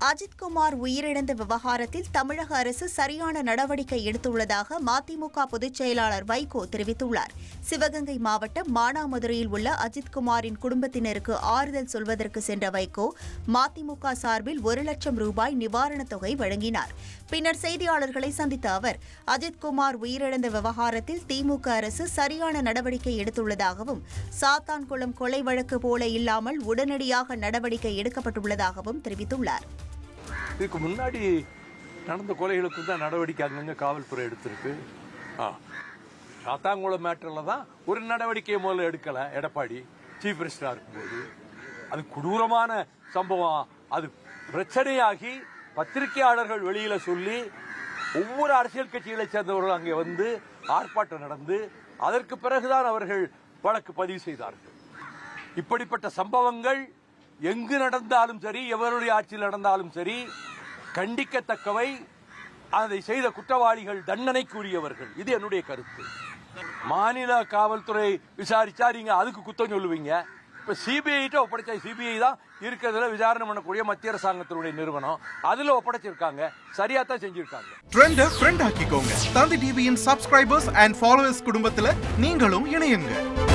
அஜித்குமார் உயிரிழந்த விவகாரத்தில் தமிழக அரசு சரியான நடவடிக்கை எடுத்துள்ளதாக மதிமுக பொதுச் செயலாளர் வைகோ தெரிவித்துள்ளார். சிவகங்கை மாவட்டம் மானாமதுரையில் உள்ள அஜித்குமாரின் குடும்பத்தினருக்கு ஆறுதல் சொல்வதற்கு சென்ற வைகோ மதிமுக சார்பில் ஒரு லட்சம் ரூபாய் நிவாரணத் தொகை வழங்கினார். பின்னர் செய்தியாளர்களை சந்தித்த அவர் அஜித்குமார் உயிரிழந்த விவகாரத்தில் திமுக அரசு சரியான நடவடிக்கை எடுத்துள்ளதாகவும் சாத்தான்குளம் கொலை வழக்கு போல இல்லாமல் உடனடியாக நடவடிக்கை எடுக்கப்பட்டுள்ளதாகவும் தெரிவித்துள்ளார். இதுக்கு முன்னாடி நடந்த கொலைகளுக்கு தான் நடவடிக்கை அங்கங்கே காவல்துறை எடுத்திருக்கு. ஆ. சாத்தாங்குளம் மேட்டரில் தான் ஒரு நடவடிக்கையை முதல்ல எடுக்கலை எடப்பாடி. சீஃப் மினிஸ்டராக இருக்கும்போது. அது கொடூரமான சம்பவம். அது பிரச்சனையாகி பத்திரிகையாளர்கள் வெளியில் சொல்லி ஒவ்வொரு அரசியல் கட்சிகளை சேர்ந்தவர்கள் அங்கே வந்து ஆர்ப்பாட்டம் நடந்து அதற்கு பிறகுதான் அவர்கள் வழக்கு பதிவு செய்தார்கள். இப்படிப்பட்ட சம்பவங்கள் எங்கு நடந்தாலும் சரி எவருடைய ஆட்சியில் நடந்தாலும் சரி கண்டிக்கத்தக்கவை அதை செய்த குற்றவாளிகள் தண்டனைக்குரியவர்கள். இது என்னுடைய கருத்து. மாநில காவல்துறை விசாரிச்சா நீங்க அதுக்கு குத்தம் சொல்லுவீங்க. இப்ப சிபிஐ ஒப்படைச்சா சிபிஐ தான் இருக்கிறதுல விசாரணை பண்ணக்கூடிய மத்திய அரசாங்கத்தினுடைய நிறுவனம். அதுல ஒப்படைச்சிருக்காங்க. சரியா தான் செஞ்சிருக்காங்க. ட்ரெண்ட ஃப்ரெண்ட் ஆக்கிக்கோங்க. தந்தி டிவியின் சப்ஸ்கிரைபர்ஸ் அண்ட் ஃபாலோவர்ஸ் குடும்பத்துல நீங்களும் இணையுங்க.